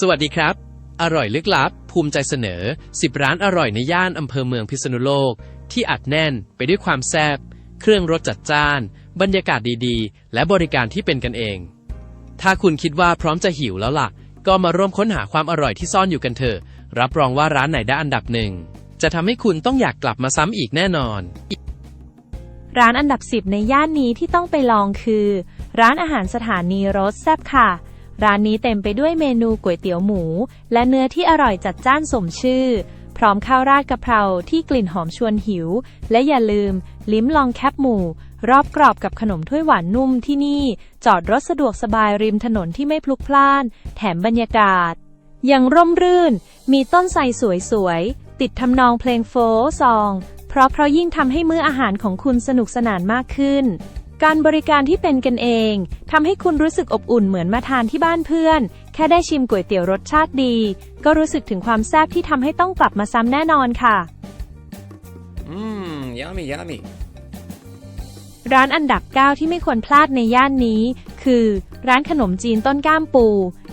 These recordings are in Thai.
สวัสดีครับ อร่อยลึกลับ ภูมิใจเสนอ 10 ร้านอร่อยในย่านอำเภอเมืองพิษณุโลก ที่อัดแน่นไปด้วยความแซ่บเครื่องรสจัดจ้าน บรรยากาศดีๆ และบริการที่เป็นกันเอง ถ้าคุณคิดว่าพร้อมจะหิวแล้วล่ะ ก็มาร่วมค้นหาความอร่อยที่ซ่อนอยู่กันเถอะ รับรองว่าร้านไหนได้อันดับหนึ่ง จะทำให้คุณต้องอยากกลับมาซ้ำอีกแน่นอน ร้านอันดับ 10 ในย่านนี้ที่ต้องไปลองคือ ร้านอาหารสถานีรสแซ่บค่ะ ร้านนี้เต็มไปด้วยเมนูก๋วยเตี๋ยวหมู และเนื้อที่อร่อยจัดจ้านสมชื่อ พร้อมข้าวราดกะเพราที่กลิ่นหอมชวนหิว และอย่าลืม ลิ้มลองแคบหมู รอบกรอบกับขนมถ้วยหวานนุ่มที่นี่ จอดรถสะดวกสบายริมถนนที่ไม่พลุกพล่าน แถมบรรยากาศ ยังร่มรื่น มีต้นไทรสวยๆ ติดทำนองเพลงโฟซอง เพราะเพราะยิ่งทำให้มื้ออาหารของคุณสนุกสนานมากขึ้น การบริการที่เป็นกันเองทำให้คุณรู้สึกอบอุ่นเหมือนมาทานที่บ้านเพื่อน แค่ได้ชิมก๋วยเตี๋ยวรสชาติดี ก็รู้สึกถึงความแซ่บที่ทำให้ต้องกลับมาซ้ำแน่นอนค่ะ Mmm, yummy, yummy. ร้านอันดับ 9 ที่ไม่ควรพลาดในย่านนี้ คือ ร้านขนมจีนต้นก้ามปู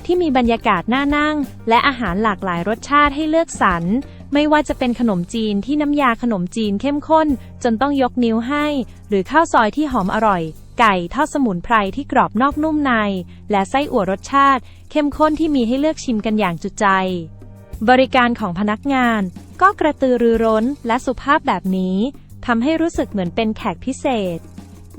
ที่มีบรรยากาศน่านั่ง และอาหารหลากหลายรสชาติให้เลือกสรร ไม่ว่าจะเป็นขนมจีนที่น้ำยาขนมจีนเข้มข้น จนต้องยกนิ้วให้ หรือข้าวซอยที่หอมอร่อย ไก่ทอดสมุนไพรที่กรอบนอกนุ่มใน และไส้อั่วรสชาติ เข้มข้นที่มีให้เลือกชิมกันอย่างจุใจ บริการของพนักงาน ก็กระตือรือร้นและสุภาพแบบนี้ทำให้รู้สึกเหมือนเป็นแขกพิเศษ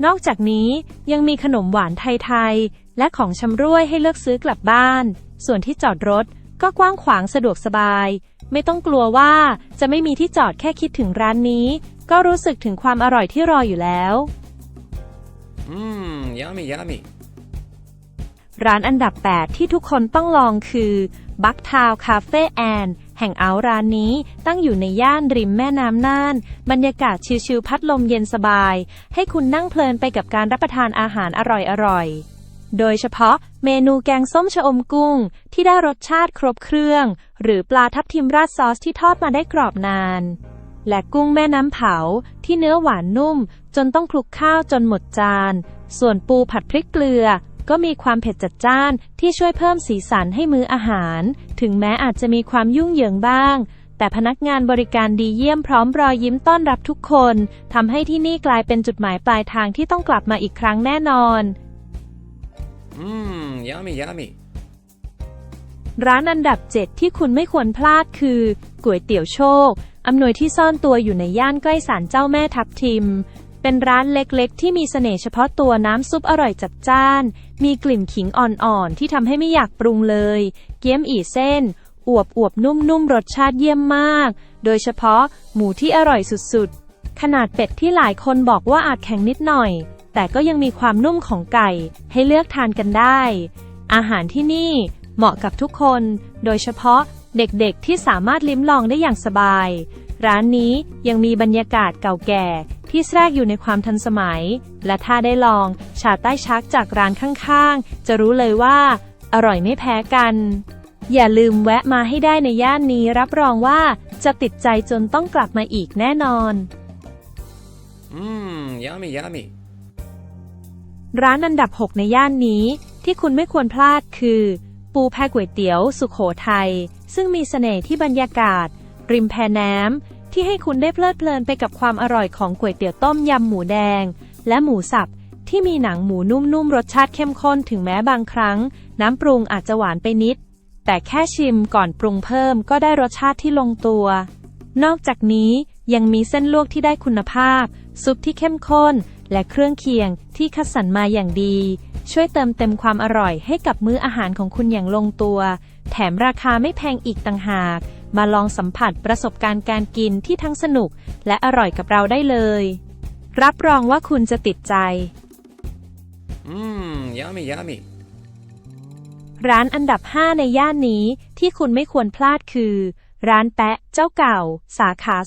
นอกจากนี้ยังมีขนมหวานไทยๆและของชำร่วยให้เลือกซื้อกลับบ้าน ส่วนที่จอดรถก็กว้างขวางสะดวกสบาย ไม่ต้องกลัวว่าจะไม่มีที่จอดแค่คิดถึงร้านนี้ ก็รู้สึกถึงความอร่อยที่รออยู่แล้ว Mmm, yummy, yummy. ร้านอันดับ 8 ที่ทุกคนต้องลองคือบักทาวคาเฟ่แอนแห่งเอาร้านนี้ตั้งอยู่ในย่านริมแม่น้ำน่าน บรรยากาศชิลๆพัดลมเย็นสบาย ให้คุณนั่งเพลินไปกับการรับประทานอาหารอร่อยๆ โดยเฉพาะเมนูแกงส้มชะอมกุ้ง ที่ได้รสชาติครบเครื่อง หรือปลาทับทิมราดซอสที่ทอดมาได้กรอบนาน และกุ้งแม่น้ำเผาที่เนื้อหวานนุ่ม จนต้องคลุกข้าวจนหมดจาน ส่วนปูผัดพริกเกลือ ก็มีความเผ็ดจัดจ้านที่ช่วยเพิ่มสีสันให้มื้ออาหาร ถึงแม้อาจจะมีความยุ่งเหยิงบ้าง แต่พนักงานบริการดีเยี่ยมพร้อมรอยยิ้มต้อนรับทุกคนทำให้ที่นี่กลายเป็นจุดหมายปลายทางที่ต้องกลับมาอีกครั้งแน่นอน Mmm, yummy, yummy. ร้านอันดับ 7 ที่คุณไม่ควรพลาดคือก๋วยเตี๋ยวโชค อำนวยที่ซ่อนตัวอยู่ในย่านใกล้ศาลเจ้าแม่ทับทิม เป็นร้านเล็กๆ ที่มีเสน่ห์เฉพาะตัวน้ำซุปอร่อยจัดจ้าน มีกลิ่นขิงอ่อนๆ ที่ทำให้ไม่อยากปรุงเลย เกี๊ยมอีเส้น อวบอวบๆนุ่มๆ รสชาติเยี่ยมมาก โดยเฉพาะหมูที่อร่อยสุดๆ ขนาดเป็ดที่หลายคนบอกว่าอาจแข็งนิดหน่อย แต่ก็ยังมีความนุ่มของไก่ให้เลือกทานกันได้ อาหารที่นี่เหมาะกับทุกคน โดยเฉพาะเด็กๆที่สามารถลิ้มลองได้อย่างสบาย ร้านนี้ยังมีบรรยากาศเก่าแก่ที่แทรกอยู่ในความทันสมัย และถ้าได้ลองชาใต้ชักจากร้านข้างๆ จะรู้เลยว่า อร่อยไม่แพ้กัน อย่าลืมแวะมาให้ได้ในย่านนี้รับรองว่าจะติดใจจนต้องกลับมาอีกแน่นอน Mmm, yummy, yummy. ร้านอันดับ 6 ในย่านนี้ที่คุณไม่ควรพลาดคือ ปูแพก๋วยเตี๋ยว สุขโขทัยซึ่งมีเสน่ห์ที่บรรยากาศ ริมแพน้ำที่ให้คุณได้เพลิดเพลินไปกับความอร่อยของก๋วยเตี๋ยวต้มยำหมูแดง และหมูสับที่มีหนังหมูนุ่มๆรสชาติเข้มข้นถึงแม้บางครั้ง น้ำปรุงอาจจะหวานไปนิด แต่แค่ชิมก่อนปรุงเพิ่มก็ได้รสชาติที่ลงตัว นอกจากนี้ยังมีเส้นลวกที่ได้คุณภาพ ซุปที่เข้มข้น และเครื่องเคียงที่คัดสรรมาอย่างดี ช่วยเติมเต็มความอร่อยให้กับมื้ออาหารของคุณอย่างลงตัว แถมราคาไม่แพงอีกต่างหาก มาลองสัมผัสประสบการณ์การกินที่ทั้งสนุก และอร่อยกับเราได้เลย รับรองว่าคุณจะติดใจ Mmm, yummy, yummy. ร้านอันดับ 5 ในย่านนี้ที่คุณไม่ควรพลาดคือ ร้านแปะเจ้าเก่า สาขา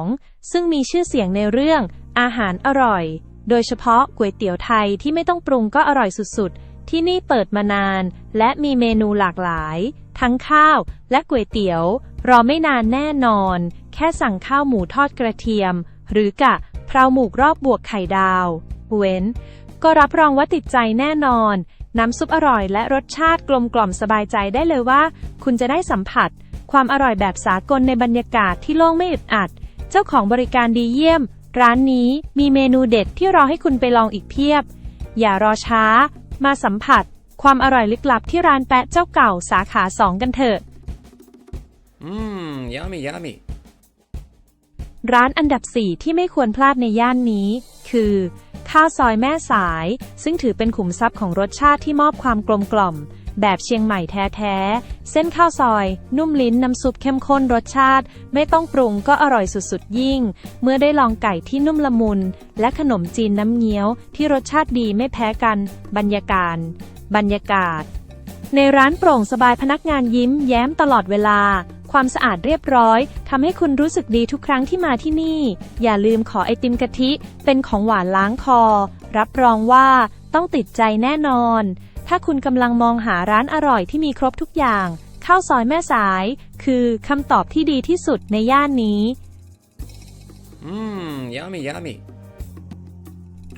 2 ซึ่งมีชื่อเสียงในเรื่องอาหารอร่อย โดยเฉพาะก๋วยเตี๋ยวไทยที่ไม่ต้องปรุงก็อร่อยสุดๆ ที่นี่เปิดมานาน และมีเมนูหลากหลาย ทั้งข้าวและก๋วยเตี๋ยว รอไม่นานแน่นอน แค่สั่งข้าวหมูทอดกระเทียม หรือกะเพราหมูกรอบบวกไข่ดาว เว้น ก็รับรองว่าติดใจแน่นอน น้ำซุปอร่อยและรสชาติกลมกล่อมสบายใจได้เลยว่า คุณจะได้สัมผัส ความอร่อยแบบสากลในบรรยากาศที่โล่งไม่อึดอัด เจ้าของบริการดีเยี่ยม ร้านนี้มีเมนูเด็ดที่รอให้คุณไปลองอีกเพียบ อย่ารอช้า มาสัมผัส ความอร่อยลึกลับที่ร้านแปะเจ้าเก่าสาขาสองกันเถอะ Mmm, yummy, yummy. ร้านอันดับ 4 ที่ไม่ควรพลาดในย่านนี้ คือ ข้าวซอยแม่สาย ซึ่งถือเป็นขุมทรัพย์ของรสชาติที่มอบความกลมกล่อม แบบเชียงใหม่แท้ๆ เส้นข้าวซอย นุ่มลิ้นน้ำซุปเข้มข้นรสชาติ ไม่ต้องปรุงก็อร่อยสุดๆ ยิ่ง เมื่อได้ลองไก่ที่นุ่มละมุน และขนมจีนน้ำเงี้ยว ที่รสชาติดีไม่แพ้กัน บรรยากาศ บรรยากาศ ในร้านโปร่งสบายพนักงานยิ้มแย้มตลอดเวลาความสะอาดเรียบร้อยทำให้คุณรู้สึกดีทุกครั้งที่มาที่นี่ อย่าลืมขอไอติมกะทิ เป็นของหวานล้างคอ รับรองว่าต้องติดใจแน่นอน ถ้าคุณกำลังมองหาร้านอร่อยที่มีครบทุกอย่าง ข้าวซอยแม่สาย คือคำตอบที่ดีที่สุดในย่านนี้ Mmm, yummy, yummy.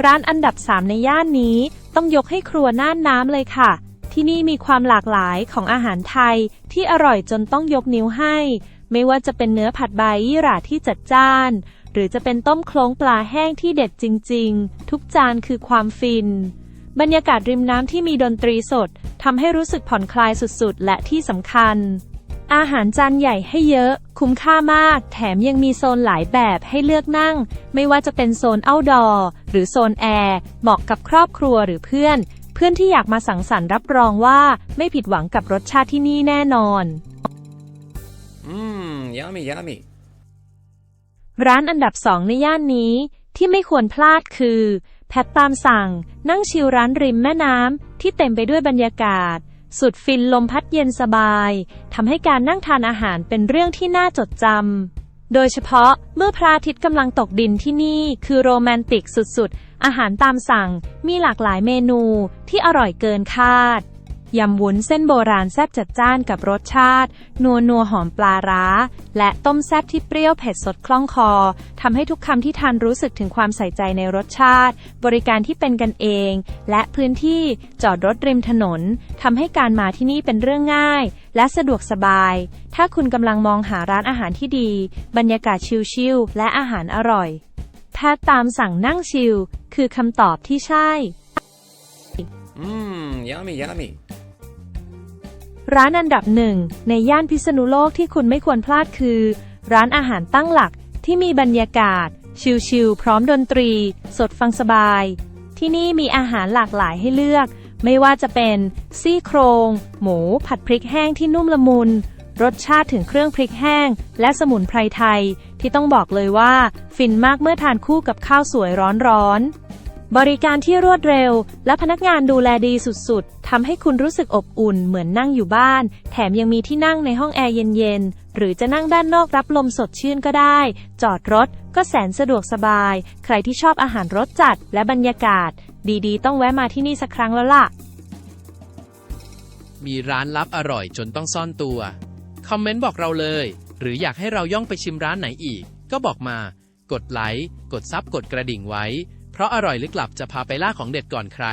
ร้านอันดับ 3 ในย่านนี้ ต้องยกให้ครัวน่านน้ำเลยค่ะ ที่นี่มีความหลากหลายของอาหารไทยที่อร่อยจนต้องยกนิ้วให้ ไม่ว่าจะเป็นเนื้อผัดใบยี่หร่าที่จัดจ้าน หรือจะเป็นต้มโคลงปลาแห้งที่เด็ดจริง ๆ ทุกจานคือความฟิน บรรยากาศริมน้ำที่มีดนตรีสดทำให้รู้สึกผ่อนคลายสุดๆ และที่สำคัญ อาหารจานใหญ่ให้เยอะ คุ้มค่ามาก แถมยังมีโซนหลายแบบให้เลือกนั่ง ไม่ว่าจะเป็นโซน outdoor หรือโซนแอร์ เหมาะกับครอบครัวหรือเพื่อน เพื่อนที่อยากมาสังสรรค์รับรองว่าไม่ผิดหวังกับรสชาติที่นี่แน่นอน Mmm, yummy, yummy. ร้านอันดับสองในย่านนี้ที่ไม่ควรพลาดคือ แพทตามสั่ง นั่งชิลร้านริมแม่น้ำที่เต็มไปด้วยบรรยากาศ สุดฟินลมพัดเย็นสบายทำให้การนั่งทานอาหารเป็นเรื่องที่น่าจดจำโดยเฉพาะเมื่อพระอาทิตย์กำลังตกดินที่นี่คือโรแมนติกสุดๆ อาหารตามสั่งมีหลากหลายเมนูที่อร่อยเกินคาด ยำวุ้นเส้นโบราณแซ่บจัดจ้านกับรสชาติ นัวนัวหอมปลาร้า และต้มแซ่บที่เปรี้ยวเผ็ดสดคล่องคอทำให้ทุกคำที่ทานรู้สึกถึงความใส่ใจในรสชาติ บริการที่เป็นกันเอง และพื้นที่จอดรถริมถนนทำให้การมาที่นี่เป็นเรื่องง่าย และสะดวกสบาย ถ้าคุณกำลังมองหาร้านอาหารที่ดี บรรยากาศชิลๆและอาหารอร่อยแพทย์ตามสั่งนั่งชิลคือคำตอบที่ใช่ Mmm, yummy, yummy. ร้านอันดับหนึ่งในย่านพิษณุโลกที่คุณไม่ควรพลาดคือ ร้านอาหารตั้งหลักที่มีบรรยากาศ ชิลๆพร้อมดนตรี สดฟังสบาย ที่นี่มีอาหารหลากหลายให้เลือก ไม่ว่าจะเป็นซี่โครง หมู ผัดพริกแห้งที่นุ่มละมุน รสชาติถึงเครื่องพริกแห้ง และสมุนไพรไทย ที่ต้องบอกเลยว่า ฟินมากเมื่อทานคู่กับข้าวสวยร้อนๆ บริการที่รวดเร็ว และพนักงานดูแลดีสุดๆ ทำให้คุณรู้สึกอบอุ่นเหมือนนั่งอยู่บ้าน แถมยังมีที่นั่งในห้องแอร์เย็นๆ หรือจะนั่งด้านนอกรับลมสดชื่นก็ได้ จอดรถก็แสนสะดวกสบาย ใครที่ชอบอาหารรสจัดและบรรยากาศ ดีๆ ต้องแวะมาที่นี่สักครั้งแล้วล่ะ มีร้านลับอร่อยจนต้องซ่อนตัว คอมเมนต์บอกเราเลย หรืออยากให้เราย่องไปชิมร้านไหนอีก ก็บอกมา กดไลค์ กดซับกดกระดิ่งไว้ เพราะอร่อยลึกลับจะพาไปล่าของเด็ดก่อนใคร